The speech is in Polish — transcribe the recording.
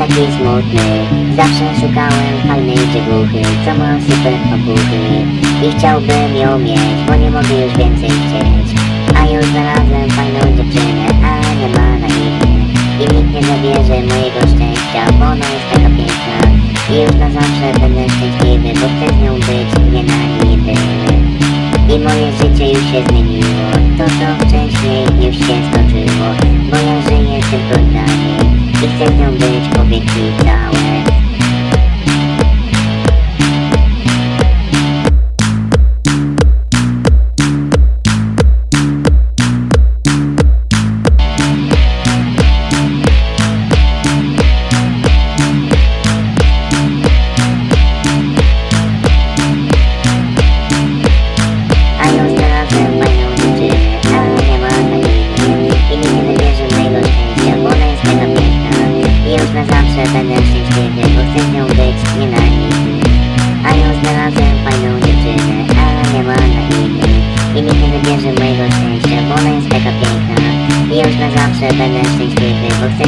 taki smutny Zawsze szukałem fajnej dziewuchy Co ma super obuchy. I chciałbym ją mieć Bo nie mogę już więcej chcieć. A już znalazłem fajną dziewczynę A nie ma na imię. I nikt nie zabierze mojego szczęścia Bo ona jest taka piękna. I już na zawsze będę szczęśliwy Bo chcę z nią być nie na niby. I moje życie już się zmieniło To co wcześniej już się skończyło. Bo ja żyję tylko dla niej będę szczęśliwy Bo chcę z nią być nie na nigdy A już znalazłem fajną dziewczynę Ale nie ma na imię. I nikt nie wybierze mojego szczęścia Bo ona jest taka piękna. I już na zawsze będę szczęśliwy Bo chcę